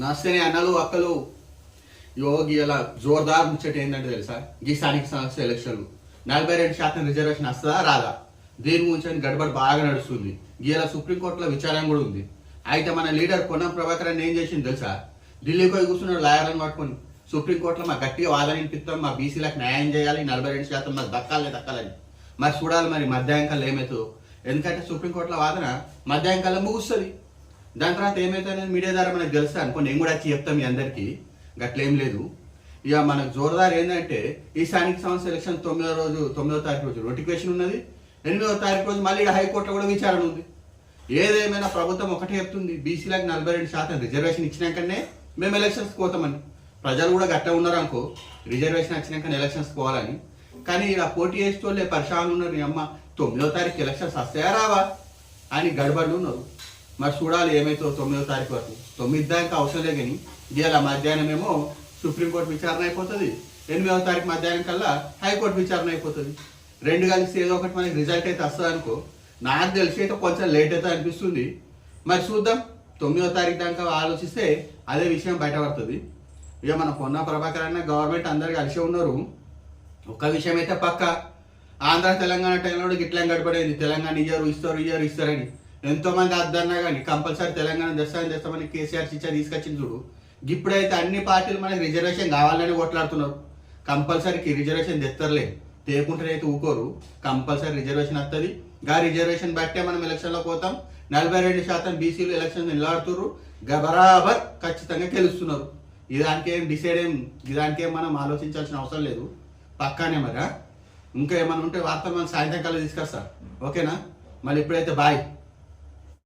నస్తేనే అన్నలు అక్కలు యోగి ఇలా జోర్దార్ ముచ్చట ఏంటంటే తెలుసా? ఈ స్థానిక సంస్థ ఎలక్షన్లు నలభై రెండు శాతం రిజర్వేషన్ వస్తుందా? రాదా. దీని గురించి గడబడి బాగా నడుస్తుంది. ఇలా సుప్రీంకోర్టులో విచారం కూడా ఉంది. అయితే మన లీడర్ పొన్నం ప్రభాకర్ అని ఏం చేసింది తెలుసా? ఢిల్లీకి పోయి కూర్చున్నాడు లాయర్లను పట్టుకొని. సుప్రీంకోర్టులో మా గట్టిగా వాదన వినిపిస్తాం మా బీసీలకు న్యాయం చేయాలి నలభై రెండు శాతం మాకు దక్కాలి దక్కాలని. మరి చూడాలి మరి మధ్యాహ్నం ఏమవుతుందో ఎందుకంటే సుప్రీంకోర్టులో వాదన మధ్యాహ్నం ముగుస్తుంది. దాని తర్వాత ఏమైతే మీడియా ద్వారా మనకు తెలుస్తా అనుకో నేను కూడా వచ్చి చెప్తాం మీ అందరికీ. గట్లేం లేదు. ఇక మనకు జోరదారు ఏంటంటే ఈ స్థానిక సంస్థ ఎలక్షన్ తొమ్మిదో రోజు తొమ్మిదో తారీఖు రోజు నోటిఫికేషన్ ఉన్నది. ఎనిమిదో తారీఖు రోజు మళ్ళీ ఈడ హైకోర్టులో కూడా విచారణ ఉంది. ఏదేమైనా ప్రభుత్వం ఒకటే చెప్తుంది. బీసీలకు నలభై రెండు శాతం రిజర్వేషన్ ఇచ్చినాకనే మేము ఎలక్షన్స్ పోతామని. ప్రజలు కూడా గట్ట ఉన్నారు అనుకో రిజర్వేషన్ వచ్చినాకనే ఎలక్షన్స్ పోవాలని. కానీ ఇలా పోటీ చేసేటోళ్ళే పరిశ్రమలు ఉన్నారు. అమ్మ తొమ్మిదో తారీఖు ఎలక్షన్స్ వస్తాయా రావా అని గడబడులు ఉన్నారు. మరి చూడాలి ఏమైతే తొమ్మిదో తారీఖు వరకు. తొమ్మిది దాకా అవసరం లేదు కానీ ఇవాళ మధ్యాహ్నం ఏమో సుప్రీంకోర్టు విచారణ అయిపోతుంది. ఎనిమిదవ తారీఖు మధ్యాహ్నం కల్లా హైకోర్టు విచారణ అయిపోతుంది. రెండు కలిసి ఏదో ఒకటి మనకి రిజల్ట్ అయితే వస్తుంది అనుకో. నాకు తెలిసి అయితే కొంచెం లేట్ అయితే అనిపిస్తుంది. మరి చూద్దాం. తొమ్మిదో తారీఖు దాకా ఆలోచిస్తే అదే విషయం బయటపడుతుంది. ఇక మన పొన్న ప్రభాకర్ అన్న గవర్నమెంట్ అందరు కలిసి ఉన్నారు. ఒక్క విషయం అయితే పక్క. ఆంధ్ర తెలంగాణ టైంలో గిట్లా గడపడేది. తెలంగాణ ఇయ్యారు ఇస్తారు ఇయ్యారు ఇస్తారని. ఎంతోమంది అద్దన్నా కానీ కంపల్సరీ తెలంగాణ దర్శనం చేస్తామని కేసీఆర్ శిక్ష తీసుకొచ్చింది చూడు. ఇప్పుడైతే అన్ని పార్టీలు మనకి రిజర్వేషన్ కావాలని కొట్లాడుతున్నారు. కంపల్సరీకి రిజర్వేషన్ తెస్తారులే తేకుంటే అయితే ఊకోరు. కంపల్సరీ రిజర్వేషన్ వస్తుంది గా రిజర్వేషన్ బట్టే మనం ఎలక్షన్లో పోతాం. నలభై రెండు శాతం బీసీలు ఎలక్షన్ నిలబడుతున్నారు బరాబర్ ఖచ్చితంగా గెలుస్తున్నారు. ఇదానికి ఏం డిసైడ్ ఏం ఇదానికి ఏం మనం ఆలోచించాల్సిన అవసరం లేదు. పక్కానే మరి? ఇంకా ఏమైనా ఉంటే వార్తలు మనం సాయంత్రం కల్లా తీసుకొస్తా. ఓకేనా? మళ్ళీ ఇప్పుడైతే బాయ్.